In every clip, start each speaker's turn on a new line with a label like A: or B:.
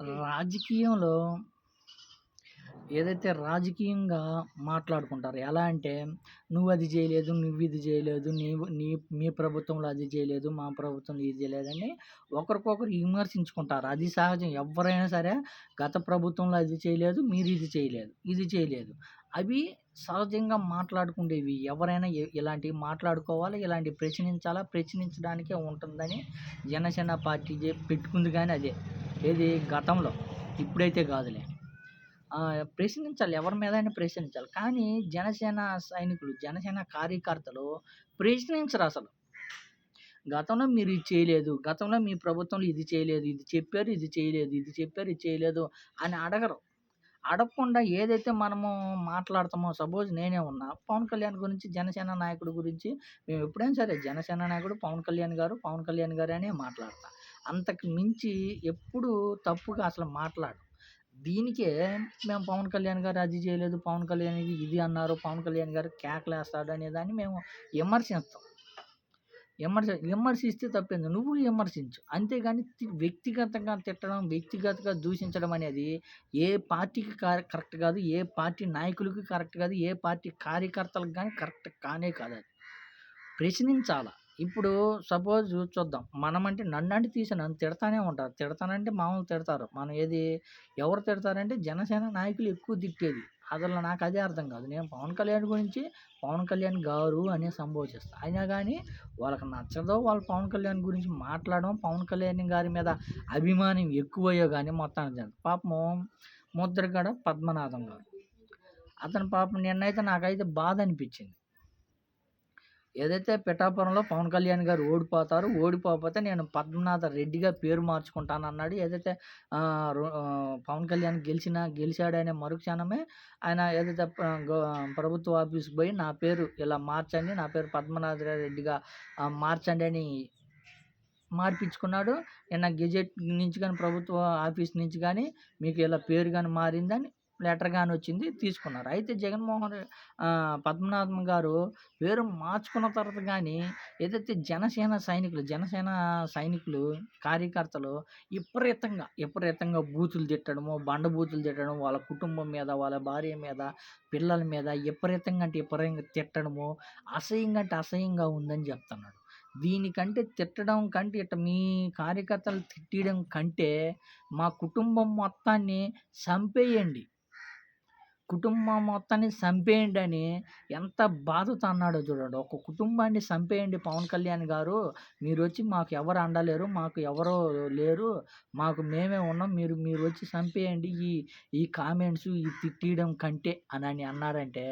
A: రాజకీయంలో ఏదైతే రాజకీయంగా మాట్లాడుకుంటారు ఎలా అంటే నువ్వు అది చేయలేదు నువ్వు ఇది చేయలేదు నీవు నీ మీ ప్రభుత్వంలో అది చేయలేదు మా ప్రభుత్వంలో ఇది చేయలేదని ఒకరికొకరు విమర్శించుకుంటారు. అది సహజం. ఎవరైనా సరే గత ప్రభుత్వంలో అది చేయలేదు మీరు ఇది చేయలేదు ఇది చేయలేదు. అవి సహజంగా మాట్లాడుకునేవి. ఎవరైనా ఇలాంటివి మాట్లాడుకోవాలి ఇలాంటివి ప్రశ్నించాలా ప్రశ్నించడానికే ఉంటుందని జనసేన పార్టీ పెట్టుకుంది కానీ అదే. ఏది? గతంలో. ఇప్పుడైతే కాదులే. ప్రశ్నించాలి. ఎవరి మీదైనా ప్రశ్నించాలి. కానీ జనసేన సైనికులు జనసేన కార్యకర్తలు ప్రశ్నించరు అసలు. గతంలో మీరు ఇది చేయలేదు. గతంలో మీ ప్రభుత్వంలో ఇది చేయలేదు. ఇది చెప్పారు ఇది చేయలేదు. ఇది చెప్పారు ఇది చేయలేదు అని అడగరు. అడగకుండా ఏదైతే మనము మాట్లాడతామో సపోజ్ నేనే ఉన్నా పవన్ కళ్యాణ్ గురించి జనసేన నాయకుడు గురించి మేము ఎప్పుడైనా సరే జనసేన నాయకుడు పవన్ కళ్యాణ్ గారు పవన్ కళ్యాణ్ గారు అనే మాట్లాడతా. అంతకు మించి ఎప్పుడు తప్పుగా అసలు మాట్లాడు దీనికే మేము పవన్ కళ్యాణ్ గారు అది చేయలేదు పవన్ కళ్యాణ్ ఇది అన్నారు పవన్ కళ్యాణ్ గారు కేకలేస్తాడు అనే దాన్ని మేము విమర్శిస్తాం. విమర్శ విమర్శిస్తే తప్పింది? నువ్వు విమర్శించు. అంతేగాని వ్యక్తిగతంగా తిట్టడం వ్యక్తిగతంగా దూషించడం అనేది ఏ పార్టీకి కరెక్ట్ కాదు ఏ పార్టీ నాయకులకి కరెక్ట్ కాదు ఏ పార్టీ కార్యకర్తలకు కానీ కరెక్ట్ కానే కాదు అది. ప్రశ్నించాలా? ఇప్పుడు సపోజ్ చూద్దాం. మనం అంటే నన్ను అంటే తీసి నన్ను తిడతానే ఉంటారు. తిడతానంటే మామూలు తిడతారు. మనం ఏది ఎవరు తిడతారంటే జనసేన నాయకులు ఎక్కువ తిట్టేది. అసలు నాకు అదే అర్థం కాదు. నేను పవన్ కళ్యాణ్ గురించి పవన్ కళ్యాణ్ గారు అనే సంబోధిస్తాను అయినా కానీ వాళ్ళకి నచ్చదో వాళ్ళు పవన్ కళ్యాణ్ గురించి మాట్లాడడం పవన్ కళ్యాణ్ గారి మీద అభిమానం ఎక్కువయ్యో కానీ మొత్తానికి పాపం ముద్రగడ పద్మనాథం గారు. అతని పాపం నిన్నైతే నాకైతే బాధ అనిపించింది. ఏదైతే పిఠాపురంలో పవన్ కళ్యాణ్ గారు ఓడిపోతారు ఓడిపోకపోతే నేను పద్మనాథ రెడ్డిగా పేరు మార్చుకుంటాను అన్నాడు. ఏదైతే పవన్ కళ్యాణ్ గెలిచిన గెలిచాడనే మరుక్షణమే ఆయన ఏదైతే ప్రభుత్వ ఆఫీస్కి పోయి నా పేరు ఇలా మార్చండి నా పేరు పద్మనాథ రెడ్డిగా మార్చండి అని మార్పించుకున్నాడు. నిన్న గెజెట్ నుంచి కానీ ప్రభుత్వ ఆఫీస్ నుంచి కానీ మీకు ఇలా పేరు కానీ మారిందని లెటర్ కానీ వచ్చింది తీసుకున్నారు. అయితే జగన్మోహన్ పద్మనాభం గారు పేరు మార్చుకున్న తర్వాత కానీ ఏదైతే జనసేన సైనికులు జనసేన సైనికులు కార్యకర్తలు విపరీతంగా విపరీతంగా బూతులు తిట్టడము బండ బూతులు తిట్టడం వాళ్ళ కుటుంబం మీద వాళ్ళ భార్య మీద పిల్లల మీద విపరీతంగా అంటే విపరీతంగా తిట్టడము అసహ్యంగా అంటే అసహ్యంగా ఉందని చెప్తున్నాడు. దీనికంటే తిట్టడం కంటే ఇట్ట మీ కార్యకర్తలు తిట్టడం కంటే మా కుటుంబం మొత్తాన్ని చంపేయండి. కుటుంబం మొత్తాన్ని చంపేయండి అని ఎంత బాధతో అన్నాడో చూడండి. ఒక కుటుంబాన్ని చంపేయండి పవన్ కళ్యాణ్ గారు. మీరు వచ్చి మాకు ఎవరు అండలేరు మాకు ఎవరో లేరు మాకు మేమే ఉన్నాం మీరు మీరు వచ్చి చంపేయండి ఈ ఈ కామెంట్స్ ఈ తిట్టడం కంటే అని అని అన్నారంటే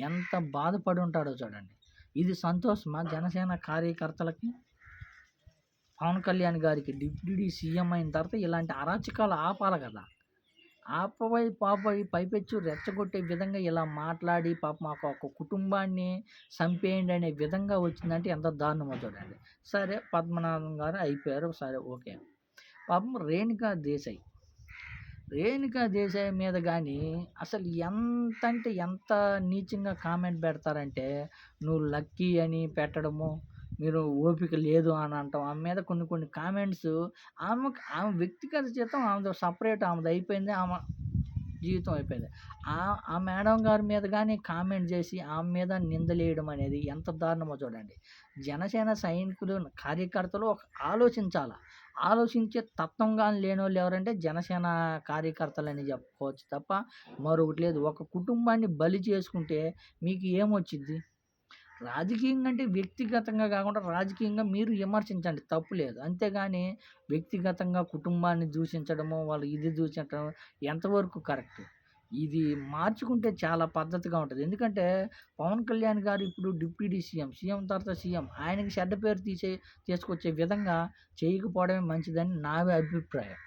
A: ఎంత బాధపడి ఉంటాడో చూడండి. ఇది సంతోషమా జనసేన కార్యకర్తలకి? పవన్ కళ్యాణ్ గారికి డిప్యూటీ సీఎం అయిన తర్వాత ఇలాంటి అరాచకాలు ఆపాలి కదా. ఆపవై పాపై పైపెచ్చు రెచ్చగొట్టే విధంగా ఇలా మాట్లాడి పాప మాకు ఒక కుటుంబాన్ని చంపేయండి అనే విధంగా వచ్చిందంటే ఎంత దారుణమో చూడండి. సరే పద్మనాభం గారు అయిపోయారు. సరే ఓకే. పాపం రేణుకా దేశాయ్. రేణుకా దేశాయ్ మీద కానీ అసలు ఎంత అంటే ఎంత నీచంగా కామెంట్ పెడతారంటే నువ్వు లక్కీ అని పెట్టడము మీరు ఓపిక లేదు అని అంటాం. ఆమె మీద కొన్ని కొన్ని కామెంట్స్ ఆమె ఆమె వ్యక్తిగత జీవితం ఆమెది సపరేట్ ఆమెది అయిపోయింది. ఆమె జీవితం అయిపోయింది. ఆ ఆ మేడం గారి మీద కానీ కామెంట్ చేసి ఆమె మీద నిందలేయడం అనేది ఎంత దారుణమో చూడండి. జనసేన సైనికులు కార్యకర్తలు ఒక ఆలోచించాల. ఆలోచించే తత్వం కానీ లేని వాళ్ళు ఎవరంటే జనసేన కార్యకర్తలని చెప్పుకోవచ్చు తప్ప మరొకటి లేదు. ఒక కుటుంబాన్ని బలి చేసుకుంటే మీకు ఏమొచ్చింది రాజకీయంగా అంటే వ్యక్తిగతంగా కాకుండా రాజకీయంగా మీరు విమర్శించండి. తప్పు లేదు. అంతేగాని వ్యక్తిగతంగా కుటుంబాన్ని దూషించడము వాళ్ళు ఇది దూషించడం ఎంతవరకు కరెక్ట్? ఇది మార్చుకుంటే చాలా పద్ధతిగా ఉంటుంది. ఎందుకంటే పవన్ కళ్యాణ్ గారు ఇప్పుడు డిప్యూటీ సీఎం సీఎం తర్వాత సీఎం. ఆయనకి చెడ్డ పేరు తీసే తీసుకొచ్చే విధంగా చేయకపోవడమే మంచిదని నా అభిప్రాయం.